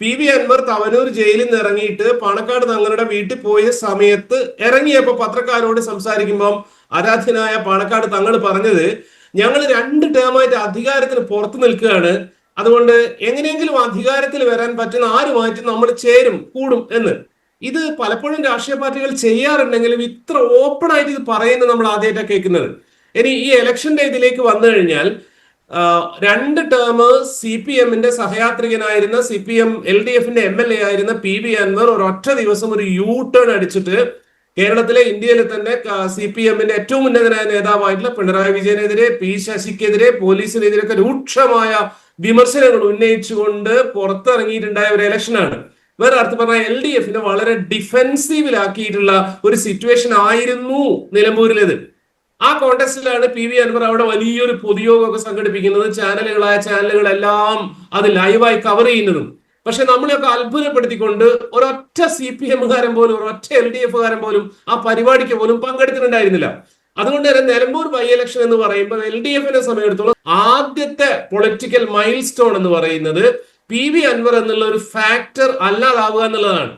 P V Anwar Thavanur ജയിലിൽ നിന്ന് ഇറങ്ങിയിട്ട് പാണക്കാട് തങ്ങളുടെ വീട്ടിൽ പോയ സമയത്ത് ഇറങ്ങിയപ്പോ പത്രക്കാരോട് സംസാരിക്കുമ്പം ആരാധ്യനായ പാണക്കാട് തങ്ങൾ പറഞ്ഞത് ഞങ്ങൾ രണ്ട് ടേമായിട്ട് അധികാരത്തിന് പുറത്തു നിൽക്കുകയാണ്. അതുകൊണ്ട് എങ്ങനെയെങ്കിലും അധികാരത്തിൽ വരാൻ പറ്റുന്ന ആരുമായിട്ട് നമ്മൾ ചേരും കൂടും എന്ന്. ഇത് പലപ്പോഴും രാഷ്ട്രീയ പാർട്ടികൾ ചെയ്യാറുണ്ടെങ്കിലും ഇത്ര ഓപ്പൺ ആയിട്ട് ഇത് പറയുന്നത് നമ്മൾ ആദ്യമായിട്ടാണ് കേൾക്കുന്നത്. ഇനി ഈ ഇലക്ഷന്റെ ഇതിലേക്ക് വന്നു കഴിഞ്ഞാൽ രണ്ട് ടേം സി പി എമ്മിന്റെ സഹയാത്രികനായിരുന്ന C P M L D എഫിന്റെ എം എൽ എ ആയിരുന്ന പി വി അൻവർ ഒരൊറ്റ ദിവസം ഒരു യൂ ടേൺ അടിച്ചിട്ട് കേരളത്തിലെ ഇന്ത്യയിലെ തന്നെ സി പി എമ്മിന്റെ ഏറ്റവും ഉന്നതനായ നേതാവായിട്ടുള്ള പിണറായി വിജയനെതിരെ പി ശശിക്കെതിരെ പോലീസിനെതിരെയൊക്കെ രൂക്ഷമായ വിമർശനങ്ങൾ ഉന്നയിച്ചുകൊണ്ട് പുറത്തിറങ്ങിയിട്ടുണ്ടായ ഒരു ഇലക്ഷനാണ് വേറെ അർത്ഥം പറഞ്ഞാൽ എൽ ഡി എഫിനെ വളരെ ഡിഫെൻസീവിലാക്കിയിട്ടുള്ള ഒരു സിറ്റുവേഷൻ ആയിരുന്നു നിലമ്പൂരിലേത്. ആ കോണ്ടെസ്റ്റിലാണ് പി വി അൻവർ അവിടെ വലിയൊരു പൊതുയോഗമൊക്കെ സംഘടിപ്പിക്കുന്നത്. ചാനലുകളായ ചാനലുകളെല്ലാം അത് ലൈവായി കവർ ചെയ്യുന്നതും. പക്ഷെ നമ്മളെയൊക്കെ അത്ഭുതപ്പെടുത്തിക്കൊണ്ട് ഒരൊറ്റ സി പി എമ്മുകാരൻ പോലും ഒരൊറ്റ എൽ ഡി എഫുകാരൻ പോലും ആ പരിപാടിക്ക് പോലും പങ്കെടുത്തിട്ടുണ്ടായിരുന്നില്ല. അതുകൊണ്ട് തന്നെ നിലമ്പൂർ ബൈ ഇലക്ഷൻ എന്ന് പറയുമ്പോൾ എൽ ഡി എഫിനെ സമയത്തോളം ആദ്യത്തെ പൊളിറ്റിക്കൽ മൈൽ സ്റ്റോൺ എന്ന് പറയുന്നത് പി വി അൻവർ എന്നുള്ള ഒരു ഫാക്ടർ അല്ലാതാവുക എന്നുള്ളതാണ്.